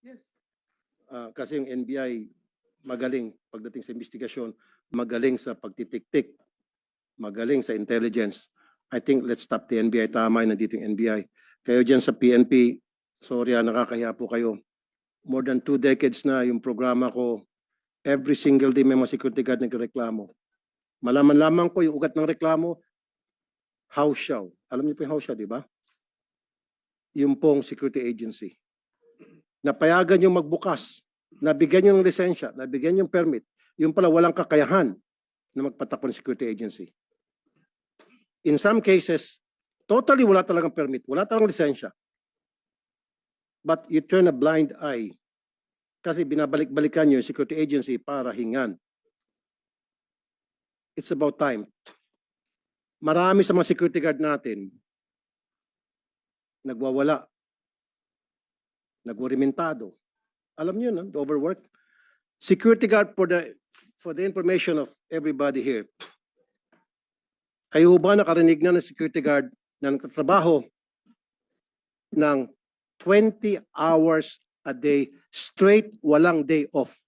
Yes. Ah, kasi yung NBI magaling pagdating sa investigasyon, magaling sa pagtitik-tik, magaling sa intelligence. I think let's stop the NBI. Tama nandito yung NBI. Kayo dyan sa PNP, sorry ah, nakakahiya po kayo. More than two decades na yung programa ko, every single day may mga security guard nagreklamo. Malaman lamang ko yung ugat ng reklamo, house show. Alam niyo po yung house show, di ba? Yung pong security agency. Napayagan yung magbukas, nabigyan yung lisensya, nabigyan yung permit, yung pala walang kakayahan na magpatakbo ng security agency. In some cases, totally wala talagang permit, wala talagang lisensya. But you turn a blind eye kasi binabalik-balikan nyo yung security agency para hingan. It's about time. Marami sa mga security guard natin nagwawala, nagwarimentado. Alam niyo no, the overwork. Security guard for the for the information of everybody here. Kayo ba nakarinig na ng security guard na nagtatrabaho ng 20 hours a day straight, walang day off?